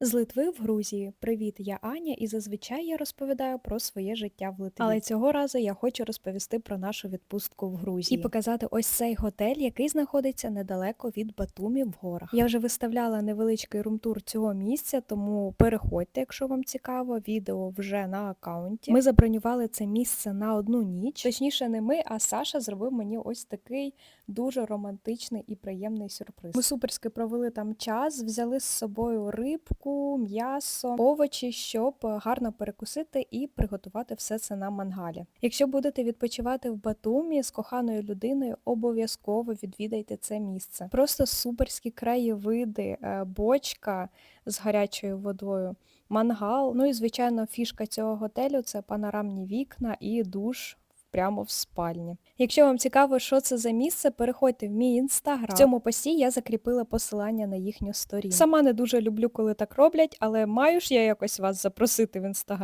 З Литви в Грузії. Привіт, я Аня, і зазвичай я розповідаю про своє життя в Литві. Але цього разу я хочу розповісти про нашу відпустку в Грузії і показати ось цей готель, який знаходиться недалеко від Батумі в горах. Я вже виставляла невеличкий румтур цього місця, тому переходьте, якщо вам цікаво. Відео вже на аккаунті. Ми забронювали це місце на одну ніч. Точніше, не ми, а Саша зробив мені ось такий дуже романтичний і приємний сюрприз. Ми суперськи провели там час, взяли з собою рибку, м'ясо, овочі, щоб гарно перекусити і приготувати все це на мангалі. Якщо будете відпочивати в Батумі з коханою людиною, обов'язково відвідайте це місце. Просто суперські краєвиди, е, бочка з гарячою водою. Мангал, ну і звичайно, фішка цього готелю це панорамні вікна і душ прямо в спальні. Якщо вам цікаво, що це за місце, переходьте в мій інстаграм. В цьому пості я закріпила посилання на їхню сторінку. Сама не дуже люблю, коли так роблять, але маю ж я якось вас запросити в інстаграм.